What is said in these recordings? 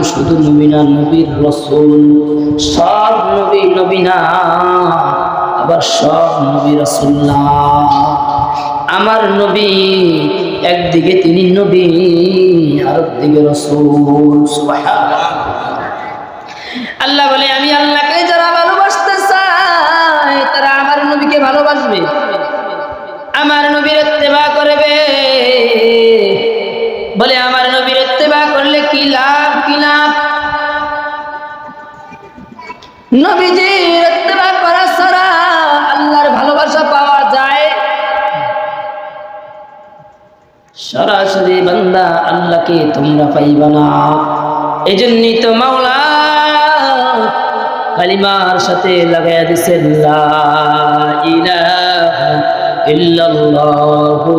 তো শুধু নবী না নবীর রসুল, সব নবী নবী না আবার সব নবী রসুল না আমার নবী, একদিকে তিনি নবী আর একদিকে রসুল আল্লাহ বলে, আমি আল্লাহকে যারা ভালোবাসতে চাই তারা আমার নবীকে ভালোবাসবে। আমার নবীর ইত্তেবা করবে। বলে নবীজির ইত্তেবা করা আল্লাহর ভালোবাসা পাওয়া যায়। সরাসরি বান্দা, আল্লাহকে তোমরা পাইবা না। এই জন্যই তো মাওলা কালিমার সাথে লাগাইয়া দিছেন, লা ইলাহা ইল্লাল্লাহু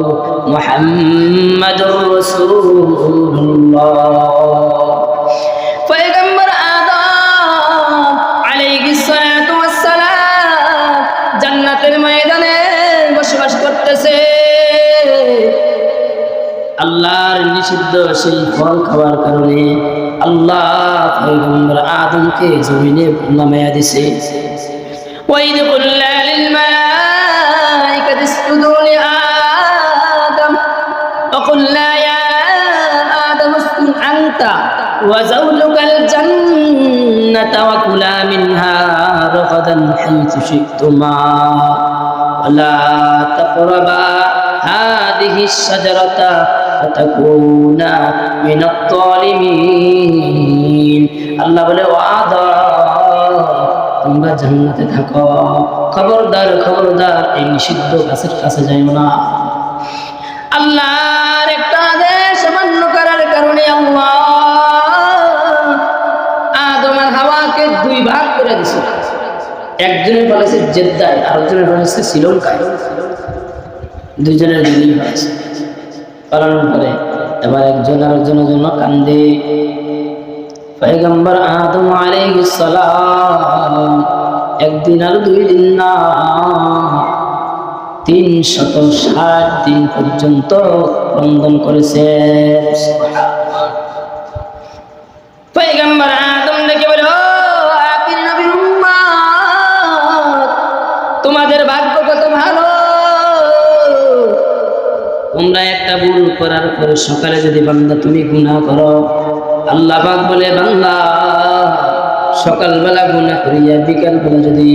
আল্লাহর নিষিদ্ধ সেই ফল খাওয়ার কারণে আল্লাহ পয়গম্বর আদমকে জমিনে নামাইয়া দিছে وإذ قلنا للملائكة اسجدوا لآدم وقلنا يا آدم اسكن أنت وزوجك الجنة وكلا منها رغدا حيث شئتما ولا تقربا هذه الشجرة তাকুনা মিনাত তালিমিন আল্লাহ বলে ও তোমরা জান্নাতে থাকো। খবরদার খবরদার, এই নিষিদ্ধ গাছের কাছে যাইও না। আল্লাহর একটা আদেশ অমান্য করার কারণে আল্লাহ আদম আর হাওয়াকে দুই ভাগ করে দিছে। একজনের বলেছে জেদ্দায়, আরেকজনের বলেছে শ্রীলঙ্কায়। দুইজনের দুই হয়েছে পালন করে। এবার একজন আরেকজনের জন্য কান্দে। পয়গম্বর আদম আলাইহিস সালাম, একদিন আর দুই দিন না, তিন শত ষাট দিন পর্যন্ত ক্রন্দন করেছে। পয়গম্বর তোমরা একটা ভুল করার পরে সকালে যদি বান্দা তুমি গুনাহ করো, আল্লাহ পাক বলে, বান্দা, সকালবেলা গুনাহ করিয়া বিকালবেলা যদি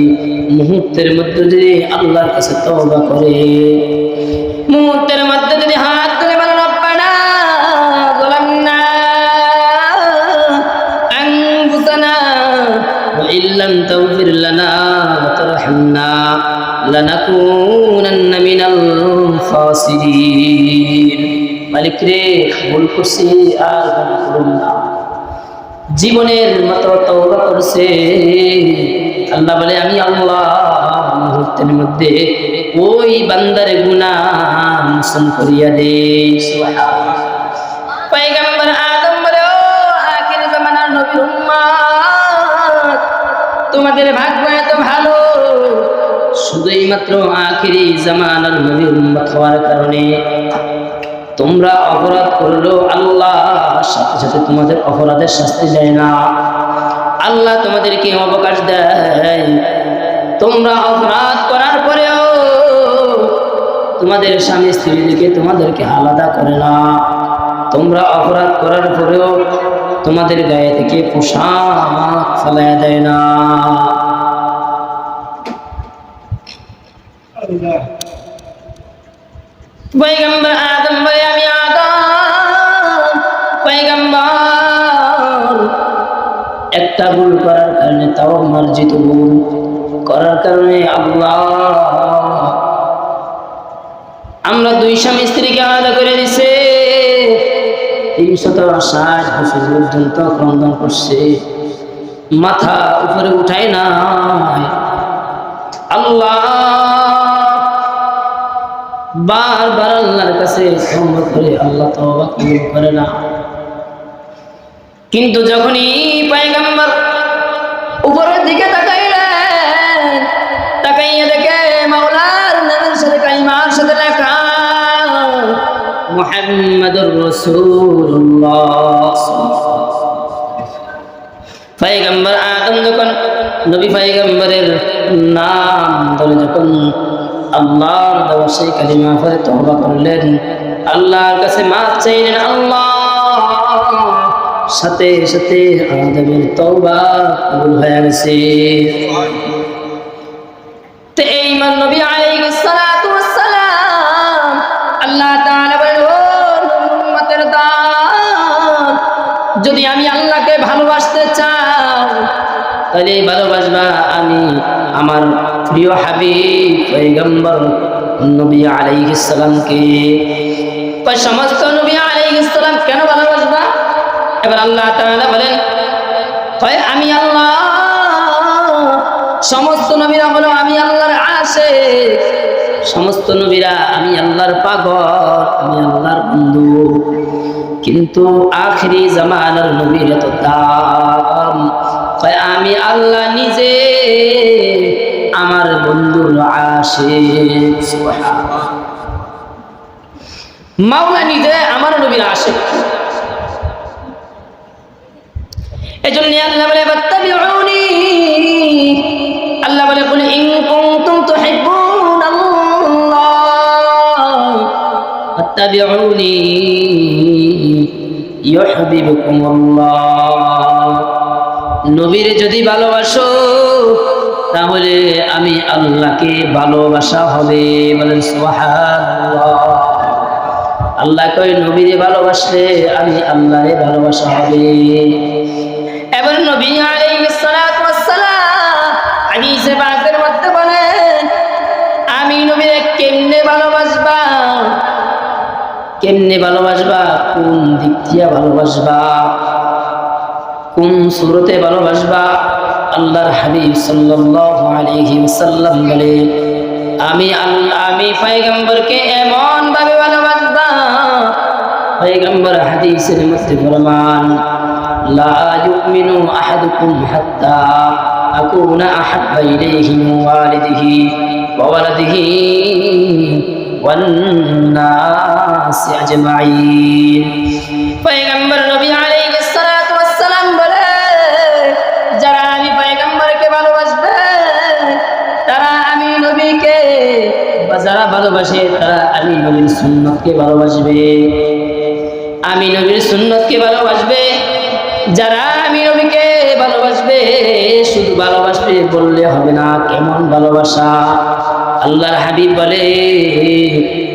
মুহূর্তের মধ্যে যদি আল্লাহর কাছে তওবা করে, মুহূর্তের মধ্যে যদি হাত তুলে বলে, রব্বানা ওয়া তারহামনা, লানাকুনান্না মিনাল মালিক রে, ভুল করছি আর ভুল না। জীবনের মতো করছে। আল্লাহ বলে, আমি আল্লাহ মুহূর্তের মধ্যে ওই বান্দারে গুনাহ মোচন করিয়া দে পয়গম্বর আদম বলে আখির তোমাদের ভাগ্য এত ভালো শুধুই মাত্র আখিরি জামানার নবীর উম্মত হওয়ার কারণে তোমরা অপরাধ করল আল্লাহ সাথে সাথে তোমাদের অপরাধের শাস্তি দেয় না। আল্লাহ তোমাদেরকে অবকাশ দেয়। তোমরা অপরাধ করার পরেও তোমাদের স্বামী স্ত্রীদেরকে তোমাদেরকে আলাদা করে না। তোমরা অপরাধ করার পরেও তোমাদের গায়ে থেকে পোশাক ফেলায় দেয় না। পয়গম্বর আদম, বলে আমি আদম। একটা ভুল করার কারণে তাও মার্জিত ভুল করার কারণে আল্লাহ। আমরা দুই স্বামী স্ত্রীকে আলাদা করে দিছে। তিনশত ষাট বছর পর্যন্ত ক্রন্দন করছে। মাথা উপরে উঠায় না আল্লাহ। বারবার আল্লাহর কাছে করে আল্লাহ তওবা করে না। কিন্তু যখনই পয়গম্বর উপরের দিকে তাকাইলেন, তাকাইয়া দেখে মাওলার নামের সাথে কাইমার সাথে লেখা, মুহাম্মাদুর রাসূলুল্লাহ। পয়গম্বর আদম যখন নবী পয়গম্বরের নাম ধরে যখন আল্লাহর দেওয়া সেই কালিমা পরে তওবা করলেন। আল্লাহর কাছে মাফ চাইলেন, আল্লাহ। সাথে সাথে আদমের তওবা কবুল হয়ে গেছে। তো এই মান নবী আলাইহিস সালাতু ওয়াস সালাম আল্লাহ তাআলা বলেন, ও উম্মতের যদি আমি আল্লাহকে ভালোবাসতে চাও, তাহলে ভালোবাসবা, আমি আমার প্রিয় হাবিব, পয়গম্বর নবী আলাইহিস সালামকে। কয়, সমস্ত নবী আলাইহিস সালাম কেন ভালোবাসবা? এবার আল্লাহ তাআলা বলেন আমি আল্লাহ, সমস্ত নবীরা হলো আমি আল্লাহর আসে সমস্ত নবীরা, আমি আল্লাহর পাগল, আমি আল্লাহর বন্ধু। কিন্তু আখরি জামানার নবীর এত দাম। আমি আল্লাহ নিজে আমার বন্ধুর আসে মাওলা নিজে আমার নবীর আসে এজন্য আল্লাহ বলে আল্লাহ বলে, কুল ইন কুনতুম তুহিব্বুন আল্লাহ ইউহিব্বুকুম আল্লাহ নবীর যদি ভালোবাসো, তাহলে আমি আল্লাহকে ভালোবাসা হবে। বলেন আল্লাহ কই নবীরে ভালোবাসলে আমি আল্লাহরে ভালোবাসা হবে। এবার নবী আমি নবীরে কেমনে ভালোবাসবা? কেমনে ভালোবাসবা? কোন দিক দিয়ে ভালোবাসবা? কোন সুরতে ভালোবাসবা? আল্লাহর হাবিব সাল্লাল্লাহু আলাইহি ওয়াসাল্লাম বলে, আমি আমি পয়গম্বরকে এমন ভাবে ভালোবাসবা। পয়গম্বর হাদিসের মধ্যে ফরমান লা ইউমিনু আহাদুকুম হাত্তা আকুনা আহাব্বা ইলাইহি ওয়ালিদিহি ওয়া ওয়ালাদিহি ওয়ান নাসি আজমাইন। পয়গম্বর ভালোবাসে, তারা আমি নবীর সুন্নতকে ভালোবাসবে। আমি নবীর সুন্নতকে ভালোবাসবে, যারা আমি নবীকে ভালোবাসবে, শুধু ভালোবাসবে বললে হবে না, কেমন ভালোবাসা? আল্লাহর হাবিব বলে,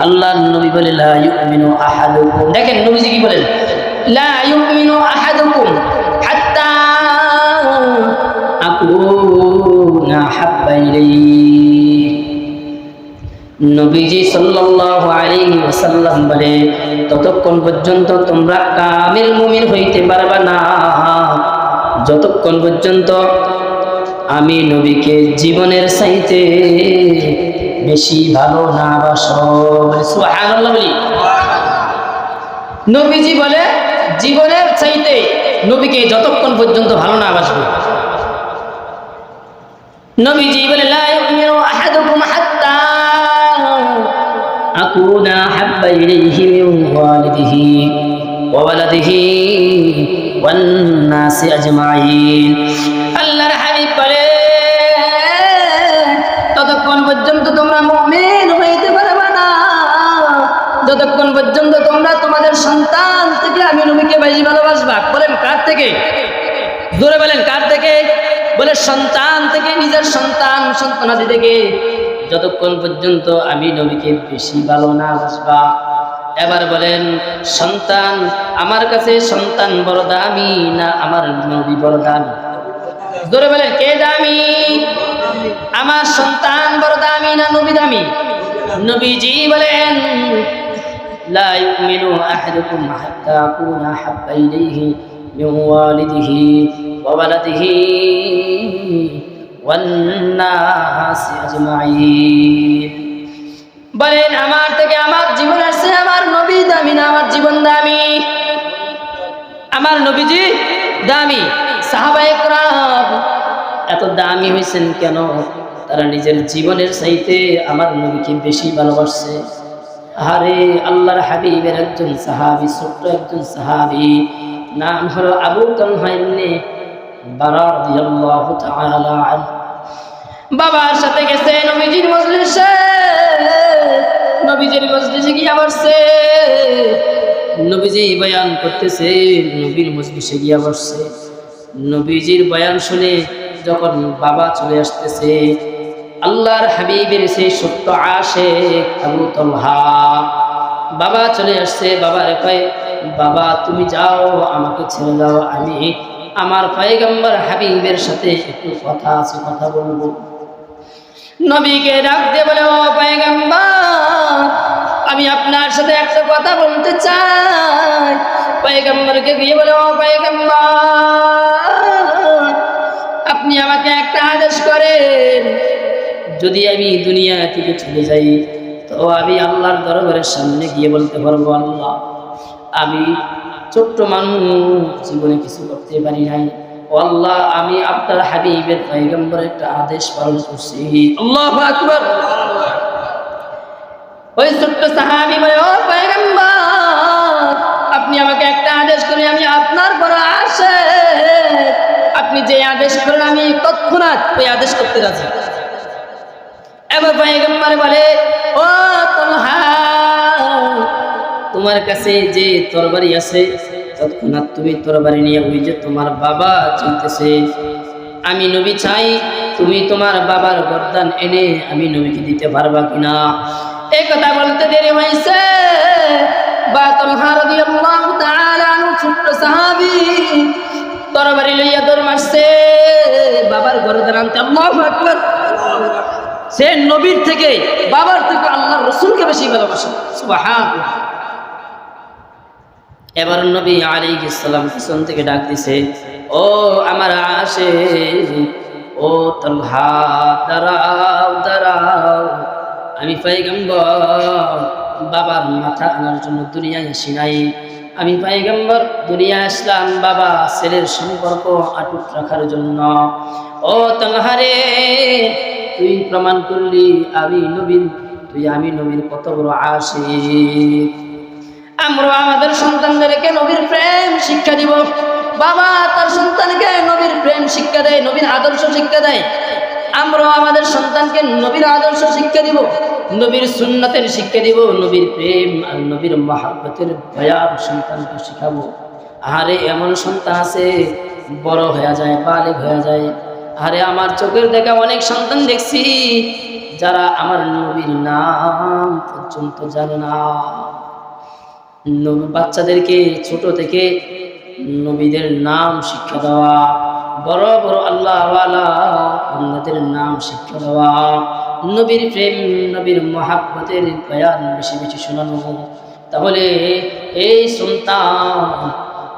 আল্লাহর নবী বলে, লা আহাদুকুম। দেখেন নবীজি কি বলেন? লা ইউমিনু আহাদুকুম হাত্তা আকুনা হাব্বা ইলাইহি। নবীজি সাল্লাল্লাহু আলাইহি ওয়াসাল্লাম বলে, ততক্ষণ পর্যন্ত তোমরা কামিল মুমিন হইতে পারবে না। যতক্ষণ পর্যন্ত আমি নবীকে জীবনের চাইতে বেশি ভালো না বাসো। সুবহানাল্লাহ বলি। নবীজি বলে, জীবনের চাইতে নবীকে যতক্ষণ পর্যন্ত ভালো না বাসবে। নবীজি বলে, লা ইউমিনু আহাদুকুম হাত্তা ইলাইহি মিন ওয়ালিদিহি ওয়া ওয়ালাদিহি ওয়ান নাসি আজমাইন আল্লাহর হাবিব বলে, ততক্ষণ পর্যন্ত তোমরা মুমিন হইতে পারবে না। যতক্ষণ পর্যন্ত তোমরা তোমাদের সন্তান থেকে আমি নবীকে বেশি ভালোবাসবা। বলেন, কার থেকে? জোরে বলেন, কার থেকে? বলে, সন্তান থেকে, নিজের সন্তান, সন্তানাদি থেকে। যতক্ষণ পর্যন্ত আমি নবীকে বেশি ভালো না বুঝবা। এবার বলেন, সন্তান, আমার কাছে সন্তান বড় দামি না আমার নবী বড় দামি? ধরে বলেন, কে দামি? আমার সন্তান বড় দামি না নবী দামি? নবীজি বলেন লাই والناس أجمعين বলেন আমার থেকে আমার জীবন আসছে আমার নবী দামি না আমার জীবন দামি আমার নবীজি দামি সাহাবায়ে کرام এত দামি হয়েছেন কেন তারা নিজের জীবনের চাইতে আমার নবীকে বেশি ভালোবাসছে আরে আল্লাহর হাবিবের একজন সাহাবি ছোট্ট একজন সাহাবি নাম হলো আবু তালহা বাবার সাথে গেছে নবীজির মজলিসে। নবীজির মজলিসে গিয়া বসছে নবীজি বয়ান করতেছে, নবীর মজলিসে গিয়া বসছে নবীজির বয়ান শুনে যখন বাবা চলে আসতেছে, আল্লাহর হাবিবের সেই সত্য আসে আবু তলহা। বাবা চলে আসছে বাবার কয়, বাবা, তুমি যাও, আমাকে ছেড়ে দাও, আমি আমার পয়গম্বর হাবিবের সাথে একটু কথা আছে, কথা বলব। নবীকে ডাক দিয়ে বলে, ও পয়গম্বর, আমি আপনার সাথে একটা কথা বলতে চাই। পয়গম্বরকে গিয়ে বলে, ও পয়গম্বর, আপনি আমাকে একটা আদেশ করেন। যদি আমি দুনিয়া থেকে চলে যাই, তো আমি আল্লাহর দরবারের সামনে গিয়ে বলতে পারব আল্লাহ, আমি ছোট্ট মানুষ, জীবনে কিছু করতে পারি নাই। ও আল্লাহ, আমি আপনার হাবিবের পয়গম্বরের একটা আদেশ পালন করছি। আল্লাহ আকবার। ওই ছোট্ট সাহাবি বলে, ও পয়গম্বর, আপনি আমাকে একটা আদেশ করে আমি আপনার পর আসে আপনি যে আদেশ করেন, আমি তৎক্ষণাৎ ওই আদেশ করতে রাজি। এবার পয়গম্বর বলে, ও তলহা তোমার কাছে যে তরবারি আছে, তৎক্ষণাৎ তুমি তরবারি নিয়ে ওই যে তোমার বাবা চলতেছে। আমি নবী চাই তুমি তোমার বাবার গরদান এনে আমি নবীকে দিতে পারবা কিনা? এই কথা বলতে দেরি হয়েছে। বা আনহু, ছোট্ট সাহাবী তরবারি লইয়া দৌড় মারছে। বাবার গরদান আনতে আল্লাহু আকবার। সে নবীর থেকে বাবার থেকে আল্লাহর রসুলকে বেশি ভালোবাসে। সুবহানাল্লাহ। এবার নবী আলী ইসলাম পিছন থেকে ডাক দিছে, ও আমার আসে ও তলহা দাঁড়াও দাঁড়াও। আমি পাইগম্বর বাবার মাথা আনার জন্য দুনিয়ায় আসি নাই। আমি পাইগম্বর দুনিয়া আসলাম, বাবা ছেলের সম্পর্ক আটুট রাখার জন্য। ও তলহারে তুই প্রমাণ করলি, আমি নবীন তুই আমি নবীন কত বড় আসি আমরা আমাদের সন্তানদেরকে নবীর প্রেম শিক্ষা দিব। বাবা তার সন্তানকে নবীর প্রেম শিক্ষা দেয়, নবীর আদর্শ শিক্ষা দেয়। আমরা আমাদের সন্তানকে নবীর আদর্শ শিক্ষা দিব, নবীর সুন্নতের শিক্ষা দিব, নবীর প্রেম আর নবীর মহাব্বতের ভয়াব সন্তানকে শিখাবো। আরে এমন সন্তান আছে, বড় হয়ে যায় বালিক হয়ে যায়। আরে আমার চোখের দেখা অনেক সন্তান দেখছি, যারা আমার নবীর নাম পর্যন্ত জানে না। বাচ্চাদেরকে ছোট থেকে নবীদের নাম শিক্ষা দেওয়া, বড় বড় আল্লাহওয়ালা আল্লাহদের নাম শিক্ষা দেওয়া, নবীর প্রেম, নবীর মহাব্বতের বয়ান বেশি বেশি শোনানো। তাহলে এই সন্তান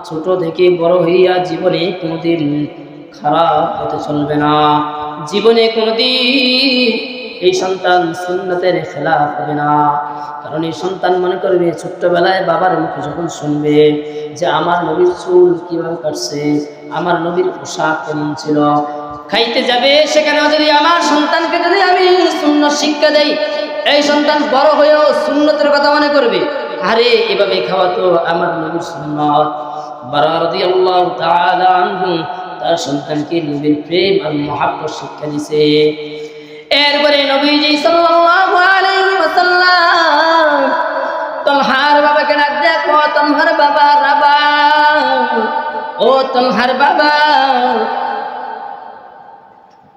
ছোট থেকে বড় হইয়া জীবনে কোনোদিন খারাপ হতে চলবে না। জীবনে কোনোদিন এই সন্তান সুন্নতের খেলা হবে না। কারণ এই সন্তান মনে করবে, ছোট্টবেলায় বাবার মুখে যখন শুনবে যে আমার নবীর চুল কীভাবে কাটছে, আমার নবীর পোশাক কেমন ছিল, খাইতে যাবে সেখানেও যদি আমার সন্তানকে যদি আমি শূন্য শিক্ষা দেই, এই সন্তান বড় হয়েও শূন্যতের কথা মনে করবে। আরে, এভাবে খাওয়া তো আমার নবীর সুন্নত। বারারদি আল্লাহ তাআলা তার সন্তানকে নবীর প্রেম আর মহাব্বত শিক্ষা দিছে। এরপরে নবীজি সাল্লাল্লাহু আলাইহি তলহার বাবাকে ডাক দেখো তলহার বাবা, রাবা। ও তলহার বাবা।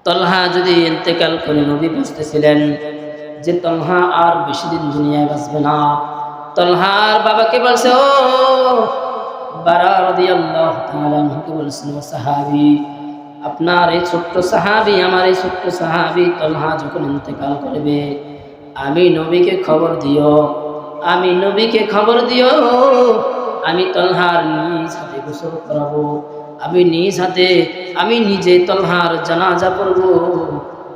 তলহা যদি ইন্তেকাল করে নবী বুঝতেছিলেন যে তলহা আর বেশি দিন দুনিয়ায় বাঁচবে না। তলহার বাবাকে বলছে, ও আপনার এই ছোট্ট সাহাবি, আমার এই ছোট্ট সাহাবি তলহা যখন ইন্তেকাল করবে আমি নবীকে খবর দিও। আমি নবীকে খবর দিও। আমি তলহার নিজ হাতে গোসল করাবো। আমি নিজ হাতে, আমি নিজে তলহার জানাজা পড়ব।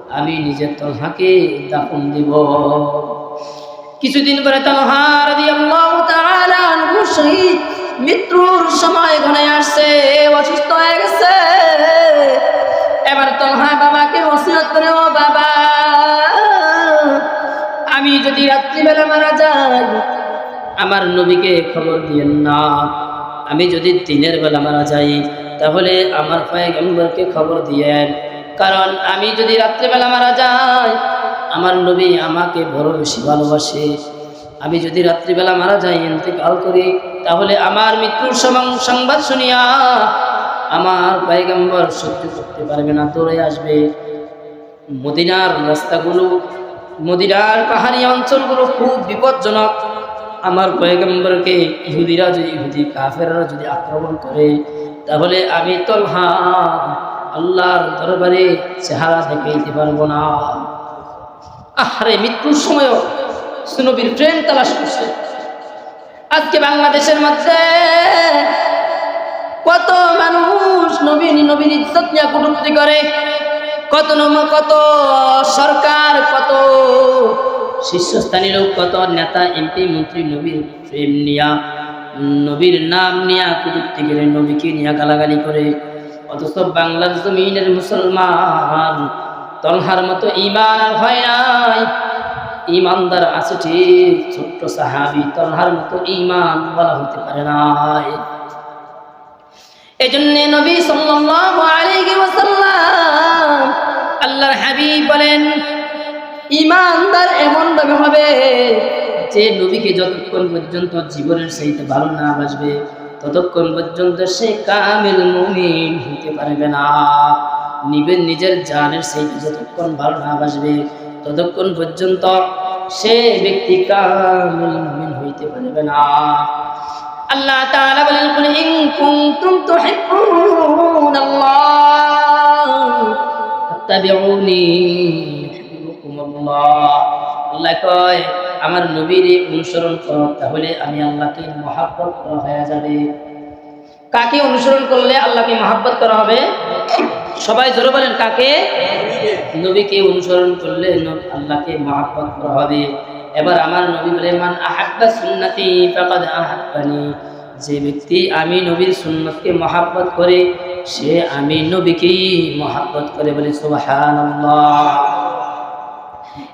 আমি নিজে তলহাকে দাফন দিব। কিছুদিন পরে তলহার মৃত্যুর সময় ঘনে আসছে, অসুস্থ হয়ে গেছে। এবার তলহা বাবাকে ওসিয়ত করে ও বাবা আমি যদি রাত্রিবেলা মারা যাই, আমার নবীকে খবর দিয়েন না। আমি যদি দিনের বেলা মারা যাই, তাহলে আমার পয়গম্বরকে খবর দিয়েন। কারণ আমি যদি রাত্রিবেলা মারা যাই, আমার নবী আমাকে বড় বেশি ভালোবাসে। আমি যদি রাত্রিবেলা মারা যাই, ইন্তেকাল করি, তাহলে আমার মৃত্যুর সংবাদ শুনিয়া আমার পয়গম্বর সহ্য করতে পারবে না, দৌড়ে আসবে। মদিনার রাস্তাগুলো মদিনার পাহাড়ি অঞ্চলগুলো খুব বিপজ্জনক। আমার পয়গম্বরকে ইহুদিরা যদি, ইহুদি কাফেররা যদি আক্রমণ করে, তাহলে আমি তলহা আল্লাহর দরবারে চেহারা দেখাইতে পারব না। আহারে, মৃত্যুর সময়ও সুনবীর ট্রেন তালাশ করছে। আজকে বাংলাদেশের মধ্যে কত মানুষ নবীন নবীন ইজ্জত নিয়ে কটূক্তি করে। কত কত সরকার, কত শীর্ষস্থানীয় লোক, কত নেতা, এমপি, মন্ত্রী, নবীর প্রেম নিয়া, নবীর নাম নিয়া কটূক্তি করে, নবীকে নিয়া গালাগালি করে। অথচ বাংলার জমিনের মুসলমান তলহার মতো ইমান আর হয় নাই। ইমানদার আছে ঠিক, ছোট্ট সাহাবি তলহার মতো ইমান বলা হতে পারে নাই। এই এজন্য নবী সাল্লাল্লাহু আলাইহি ওয়াসাল্লাম আল্লাহর হাবিব বলেন ইমানদার এমন ভাবে হবে যে নবীকে যতক্ষণ পর্যন্ত জীবনের সাথে ভালো না বাসবে, ততক্ষণ পর্যন্ত সে কামিল মুমিন হইতে পারবে না। নিবেন নিজের জানের সাথে যতক্ষণ ভালো না বাসবে, ততক্ষণ পর্যন্ত সে ব্যক্তি কামিল মুমিন হইতে পারবে না। আল্লাহ তাআলা বলেন, কুল ইন কুনতুম তুহিব্বুনাল্লাহ ফাত্তাবিউনি আল্লাহ কয়, আমার নবীর অনুসরণ করো, তাহলে আমি আল্লাহকে মহাব্বত করা হয়ে যাবে। কাকে অনুসরণ করলে আল্লাহকে মহাব্বত করা হবে? সবাই জোরে বলেন, কাকে? নবীকে অনুসরণ করলে আল্লাহকে মহাব্বত করা হবে। এবার আমার নবী বলে, মান আহাব্বা সুন্নতি ফাকাদ আহাব্বানি। যে ব্যক্তি আমি নবীর সুন্নতকে মহাব্বত করে সে আমি নবীকেই মহাব্বত করে বলে, সুবহানাল্লাহ।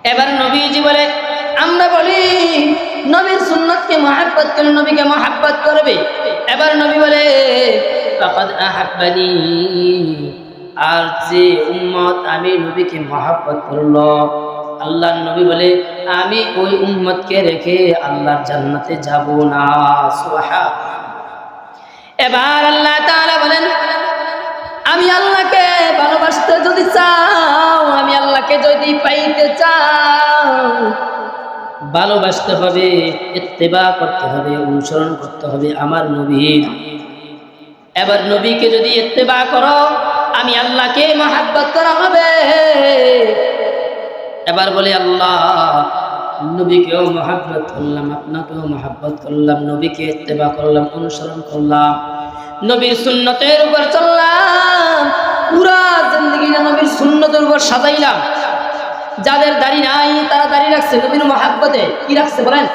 এবার নবীজি বলে, আমরা বলি, নবীর সুন্নতকে মহাব্বত করে নবীকে মহাব্বত করবে। এবার নবী বলে আর যে উম্মত আমি নবীকে মহাব্বত করল। আল্লাহর নবী বলে, আমি ওই উম্মতকে রেখে আল্লাহর জান্নাতে যাব না। সোহা এবার আল্লাহ তাআলা বলেন আমি আল্লাহকে ভালোবাসতে যদি চাও, আমি আল্লাহকে যদি পাইতে চাও, ভালোবাসতে হবে, ইত্তেবা করতে হবে, অনুসরণ করতে হবে আমার নবীর। এবার নবীকে যদি ইত্তেবা করো, আমি আল্লাহকে মহাব্বত করা হবে। এবার বলে, আল্লাহ, নবীকেও মহাব্বত করলাম, আপনাকেও মহাব্বত করলাম, নবীকে ইত্তেবা করলাম, অনুসরণ করলাম। নবীর সুন্নতের উপর চললাম, পুরা জিন্দগিটা নবীর সুন্নতের উপর সাজাইলাম। যাদের দাড়ি নাই, তারা দাড়ি রাখছে নবীর মহাব্বতে। কি রাখছে বলেন?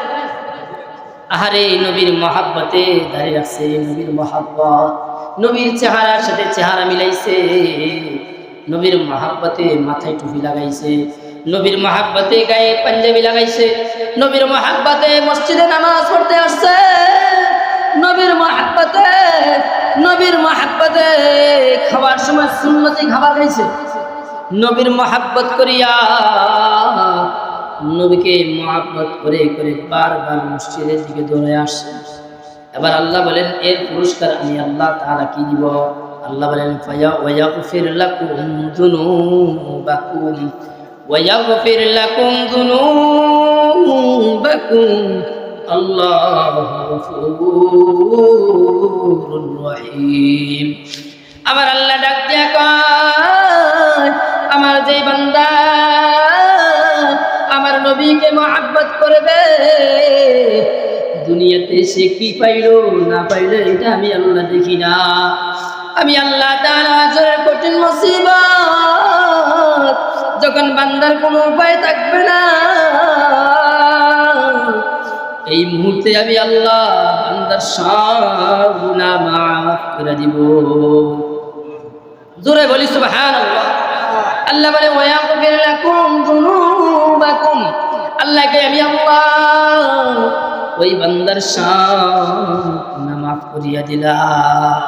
আহারে, নবীর মহাব্বতে দাঁড়িয়ে রাখছে নবীর মহাব্বত। নবীর চেহারার সাথে চেহারা মিলাইছে। নবীর মহাব্বতে মাথায় টুপি লাগাইছে। নবীর মহাব্বতে গায়ে পাঞ্জাবি লাগাইছে। নবীর মহাব্বতে মসজিদে নামাজ পড়তে আসছে। নবীর মহাব্বতে নবীর মহাব্বতে খাবার সময় সুন্নতি খাবার খাইছে। নবীর মহাব্বত করিয়া নবীকে মহাব্বত করে করে বারবার মসজিদের দিকে দৌড়ে আসছে। এবার আল্লাহ বলেন, এর পুরস্কার আমি আল্লাহ তাআলা কি দিব? আল্লাহ বলেন, ফায়া ওয়াগফির লাকুম যুনুবাকুম ওয়াগফির লাকুম যুনুবাকুম আল্লাহু আমার আল্লাহ ডাক দিয়া আমার যে বান্দা, আমার নবীকে মহাব্বত করবে, দুনিয়াতে সে কি পাইলো, না পাইলো, এটা আমি আল্লাহ দেখি না। আমি আল্লাহ কঠিন মুসিবত, যখন বান্দার কোনো উপায় থাকবে না এই মুহূর্তে আমি আল্লাহ বান্দার সব গুনাহ মাফ করে দিব। জোরে বলি, সুবহানাল্লাহ। আল্লাহ বলে, ওয়াগফির লাকুম যুনুবাকুম। আল্লাহকে আমি আল্লাহ ওই বান্দার সব গুনাহ মাফ করিয়া দিলাম।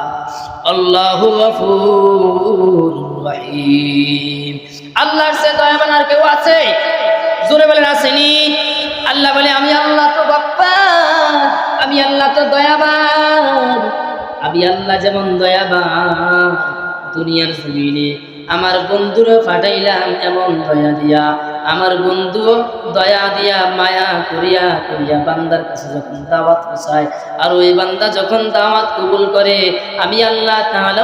আল্লাহু গফুর রহিম। আল্লাহর সে দয়াবান আর কেউ আছে? জোরে বলেন, আসেনি? আল্লাহ বলে, আমি আল্লাহ আমি আল্লাহ তো দয়াবান। আমি আল্লাহ যেমন দয়াবান, দুনিয়ার জমিনে আমার বন্ধুরা ফাটাইলাম এমন দয়া দিয়া। আমার বন্ধু দয়া দিয়া মায়া করিয়া করিয়া বান্দার কাছে যখন দাওয়াত পোষায় আর ওই বান্দা যখন দাওয়াত কবুল করে, আমি আল্লাহ তাহলে